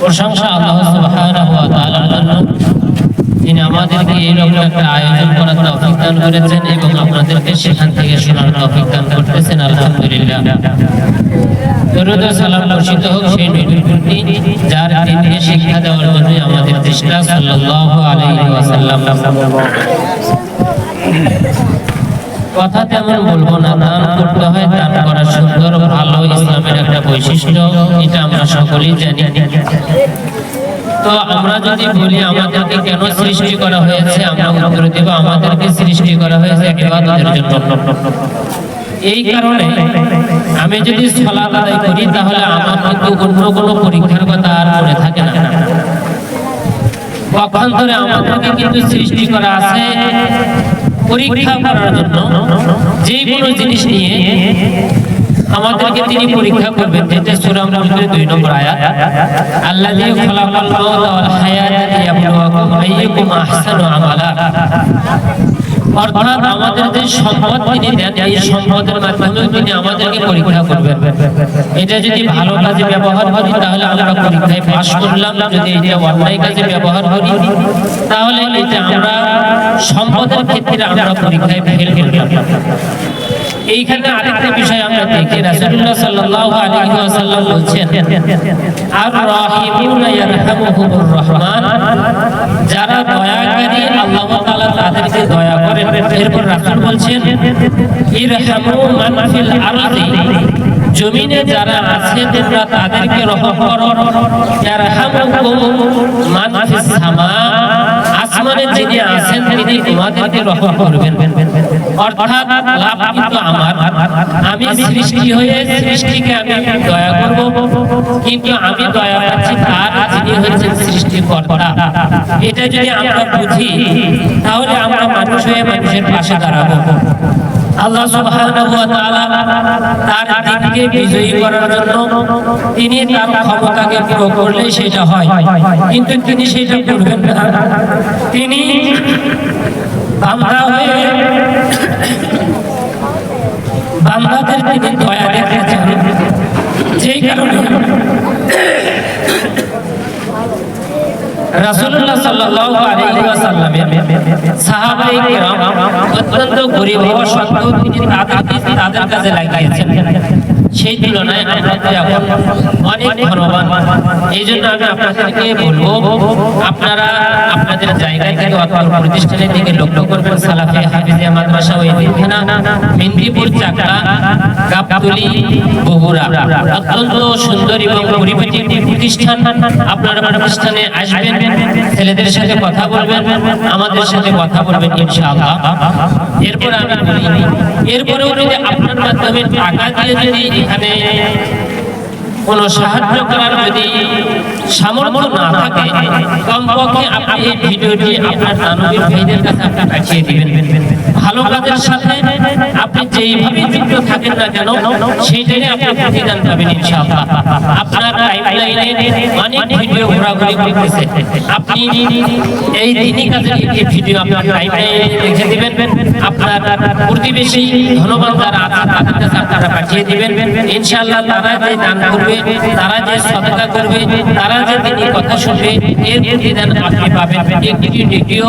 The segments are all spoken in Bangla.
প্রশংসা আল্লাহ সুবহানাহু ওয়া তাআলার জন্য। আমাদেরকে এইরকম একটা আয়োজন করার তৌফিক দান করেছেন এবং আপনাদেরকে সেখান থেকে শোনার তৌফিক দান করতেছেন, আলহামদুলিল্লাহ। দরুদ সালাম বর্ষিত হোক সেই নবীর যার দিনকে শিক্ষা দেওয়ার জন্য আমাদের সাল্লাল্লাহু আলাইহি ওয়াসাল্লাম। কথা তেমন বলব না, দান করতে হয়, দান করা সুন্দর, ভালো ইসলামের একটা বৈশিষ্ট্য, এটা সকলেই জানি। তো আমরা যদি বলি আমাদেরকে কেন সৃষ্টি করা হয়েছে, আমরা উত্তর দেব, আমাদেরকে সৃষ্টি করা হয়েছে ইবাদতের জন্য। এই কারণে আমি যদি সালাত আদায় করি, তাহলে আমার কিন্তু অন্য কোনো পরীক্ষার কথা আর মনে থাকে না। পক্ষান্তরে আমাদেরকে কিন্তু সৃষ্টি করা আছে পরীক্ষা করার জন্য। যে কোনো জিনিস নিয়ে আমাদেরকে তিনি পরীক্ষা করবেন যেটা সূরা মুলকের 2 নম্বর আয়াত, আল্লাযী খালাকাল মাউতা ওয়াল হায়াতা লিয়াবলুয়াকুম আইয়ুকুম আহসানু আমালা। অর্থাৎ আমাদের যে সম্পদ তিনি দেন, এই সম্পদের মাধ্যমে তিনি আমাদেরকে পরীক্ষা করবেন। এটা যদি ভালো কাজে ব্যবহার করি, তাহলে আমরা পরীক্ষায় পাশ করলাম। যদি এটা অন্যায় কাজে ব্যবহার করি, তাহলে এটা আমরা সম্পদের ক্ষেত্রে আমরা পরীক্ষায় ফেল করলাম। এইখানে আরেকটা বিষয় আমরা দেখি রাসূলুল্লাহ সাল্লাল্লাহু আলাইহি ওয়াসাল্লাম আর রাহিমুনা রহমান। যারা দয়াকারী, আল্লাহ তাআলা তাদেরকে দয়া করেন। এরপর রাসূল বলছেন, ইরহামু মান ফিল আরদি। জমিনে যারা আছে, তোমরা তাদেরকে রহম করো। ইয়ারহামুকুম মান ফিস সামা যিনি আছেন তিনি তোমাদেরকে রক্ষা করবেন। অর্থাৎ লাভ কিন্তু আমার। আমি সৃষ্টি হয়ে সৃষ্টিকে আমি দয়া করব। কিন্তু আমি দয়া পাচ্ছি তার যিনি হয়েছেন সৃষ্টিকর্তা। এটা যদি আমরা বুঝি তাহলে আমরা মানুষ হয়ে মানুষের পাশে দাঁড়াবো। আল্লাহ সুবহানাহু ওয়া তাআলা তার দিনকে বিজয়ী করার জন্য তিনি তার ক্ষমতাকে প্রয়োগ করলে সেটা হয়। কিন্তু তিনি সেটা করবেন না। তিনি বান্দা হয়ে বান্দাদের তিনি দয়া দেখতে চান যেই কারণে রাসূলুল্লাহ সাল্লাল্লাহু আলাইহি ওয়াসাল্লামের সাহাবায়ে কিরাম অত্যন্ত গরিব হওয়া সত্ত্বেও তিনি তাদেরকে তাদের কাজে লাগিয়েছেন সেই তুলনায় তো এখন অনেক ধনবান এই জন্য আমি আপনাদেরকে বলব, আপনারা আপনাদের জায়গায় থেকে অথবা প্রতিষ্ঠানের দিকে লক্ষ্য করবেন, সালাফি হাফিজিয়া মাদ্রাসা ও এতিমখানা মেদিনীপুর চাকরা গাবতলী, বগুড়া। অত্যন্ত সুন্দর এবং পরিপাটি প্রতিষ্ঠান। আপনারা প্রতিষ্ঠানে আসবেন ছেলেদের সাথে কথা বলবেন, আমাদের সাথে কথা বলবেন ইনশাআল্লাহ। এরপর আমি বলি, এরপরেও যদি আপনার মাধ্যমে টাকা দিয়ে যদি এখানে কোনো সাহায্য করার যদি সামর্থ্য না থাকে, কমপক্ষে আপনি এই ভিডিওটি আপনার দানবীর ভাইদের কাছে আপনি পাঠিয়ে দিবেন। ভালো কাজের সাথে আপনি যেইভাবে যুক্ত থাকেন না কেন, সেইটাই আপনি প্রতিদান পাবেন ইনশাআল্লাহ। আপনার টাইমলাইনে অনেক ভিডিও ঘোরাঘুরি করতেছে। আপনি এই দিনই কাজের একটি ভিডিও আপনার টাইমলাইনে লিখে দিবেন। আপনার প্রতিবেশী ধনবান যারা আছে, তাদের কাছে আপনারা পাঠিয়ে দিবেন। ইনশাআল্লাহ তারা যে দান করবে, তারা যে সদকা করবে তারা যে তিনি কথা শুনবে এর প্রতিদান আপনি পাবেন একটি ভিডিও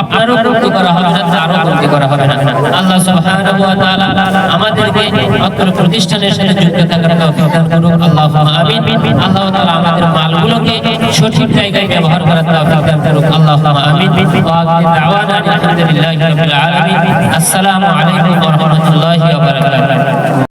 আপনারও বন্ধ করা হবে না তারও বন্ধ করা হবে। না আল্লাহ সুবহানাহু ওয়া তাআলা আমাদেরকে অত্র প্রতিষ্ঠানের সাথে যুক্ত থাকার তৌফিক দান করুন আল্লাহুম্মা আমিন। আল্লাহ তাআলা আমাদের মালগুলোকে সঠিক জায়গায় ব্যবহার করার তৌফিক দান করুন আল্লাহুম্মা আমিন। ওয়া আখির দাওয়ানা আলহামদুলিল্লাহি রাব্বিল আলামিন। আসসালামু আলাইকুম ওয়া রাহমাতুল্লাহি ওয়া বারাকাতুহু।